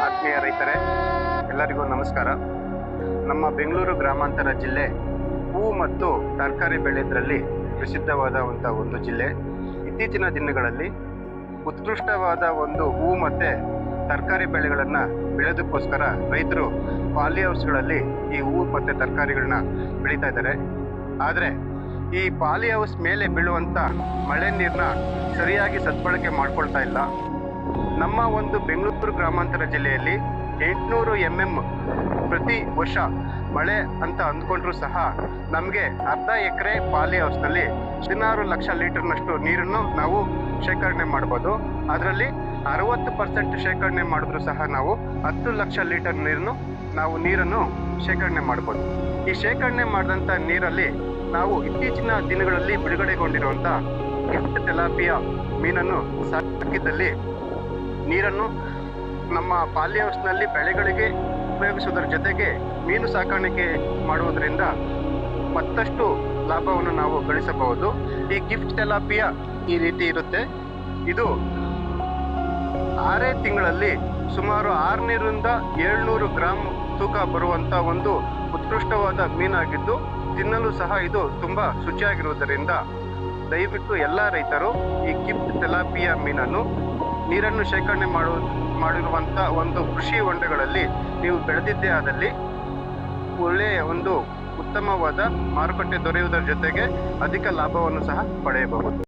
ಆತ್ಮೀಯ ರೈತರೇ, ಎಲ್ಲರಿಗೂ ನಮಸ್ಕಾರ. ನಮ್ಮ ಬೆಂಗಳೂರು ಗ್ರಾಮಾಂತರ ಜಿಲ್ಲೆ ಹೂವು ಮತ್ತು ತರಕಾರಿ ಬೆಳೆಯೋದ್ರಲ್ಲಿ ಪ್ರಸಿದ್ಧವಾದ ಒಂದು ಜಿಲ್ಲೆ. ಇತ್ತೀಚಿನ ದಿನಗಳಲ್ಲಿ ಉತ್ಕೃಷ್ಟವಾದ ಒಂದು ಹೂವು ಮತ್ತು ತರಕಾರಿ ಬೆಳೆಗಳನ್ನು ಬೆಳೆದಕ್ಕೋಸ್ಕರ ರೈತರು ಪಾಲಿ ಹೌಸ್ಗಳಲ್ಲಿ ಈ ಹೂವು ಮತ್ತು ತರಕಾರಿಗಳನ್ನ ಬೆಳೀತಾ ಇದ್ದಾರೆ. ಆದರೆ ಈ ಪಾಲಿ ಹೌಸ್ ಮೇಲೆ ಬೀಳುವಂಥ ಮಳೆ ನೀರನ್ನ ಸರಿಯಾಗಿ ಸದ್ಬಳಕೆ ಮಾಡ್ಕೊಳ್ತಾ ಇಲ್ಲ. ನಮ್ಮ ಒಂದು ಬೆಂಗಳೂರು ಗ್ರಾಮಾಂತರ ಜಿಲ್ಲೆಯಲ್ಲಿ ಎಂಟುನೂರು ಎಂ ಎಂ ಪ್ರತಿ ವರ್ಷ ಮಳೆ ಅಂತ ಅಂದ್ಕೊಂಡ್ರೂ ಸಹ ನಮಗೆ ಅರ್ಧ ಎಕರೆ ಪಾಲಿ ಹೌಸ್ನಲ್ಲಿ ಹದಿನಾರು ಲಕ್ಷ ಲೀಟರ್ನಷ್ಟು ನೀರನ್ನು ನಾವು ಶೇಖರಣೆ ಮಾಡ್ಬೋದು. ಅದರಲ್ಲಿ ಅರವತ್ತು ಪರ್ಸೆಂಟ್ ಶೇಖರಣೆ ಮಾಡಿದ್ರು ಸಹ ನಾವು ಹತ್ತು ಲಕ್ಷ ಲೀಟರ್ ನೀರನ್ನು ನಾವು ನೀರನ್ನು ಶೇಖರಣೆ ಮಾಡ್ಬೋದು. ಈ ಶೇಖರಣೆ ಮಾಡಿದಂಥ ನೀರಲ್ಲಿ ನಾವು ಇತ್ತೀಚಿನ ದಿನಗಳಲ್ಲಿ ಬಿಡುಗಡೆಗೊಂಡಿರುವಂತ ಗಿಫ್ಟ್ ತೆಲಾಪಿಯ ಮೀನನ್ನು ಸಾಕಿದ್ದಲ್ಲಿ ನೀರನ್ನು ನಮ್ಮ ಪಾಲಿ ಹೌಸ್ನಲ್ಲಿ ಬೆಳೆಗಳಿಗೆ ಉಪಯೋಗಿಸುವುದರ ಜೊತೆಗೆ ಮೀನು ಸಾಕಾಣಿಕೆ ಮಾಡುವುದರಿಂದ ಮತ್ತಷ್ಟು ಲಾಭವನ್ನು ನಾವು ಗಳಿಸಬಹುದು. ಈ ಗಿಫ್ಟ್ ತೆಲಾಪಿಯ ಈ ರೀತಿ ಇರುತ್ತೆ. ಇದು ಆರೇ ತಿಂಗಳಲ್ಲಿ ಸುಮಾರು ಆರುನೂರಿಂದ ಏಳ್ನೂರು ಗ್ರಾಮ್ ತೂಕ ಬರುವಂಥ ಒಂದು ಉತ್ಕೃಷ್ಟವಾದ ಮೀನಾಗಿದ್ದು ತಿನ್ನಲು ಸಹ ಇದು ತುಂಬ ಶುಚಿಯಾಗಿರುವುದರಿಂದ ದಯವಿಟ್ಟು ಎಲ್ಲ ರೈತರು ಈ ಕಿಪ್ ತೆಲಾಪಿಯ ಮೀನನ್ನು ನೀರನ್ನು ಶೇಖರಣೆ ಮಾಡು ಮಾಡಿರುವಂಥ ಒಂದು ಕೃಷಿ ಹೊಂಡಗಳಲ್ಲಿ ನೀವು ಬೆಳೆದಿದ್ದೇ ಆದಲ್ಲಿ ಒಳ್ಳೆಯ ಒಂದು ಉತ್ತಮವಾದ ಮಾರುಕಟ್ಟೆ ದೊರೆಯುವುದರ ಜೊತೆಗೆ ಅಧಿಕ ಲಾಭವನ್ನು ಸಹ ಪಡೆಯಬಹುದು.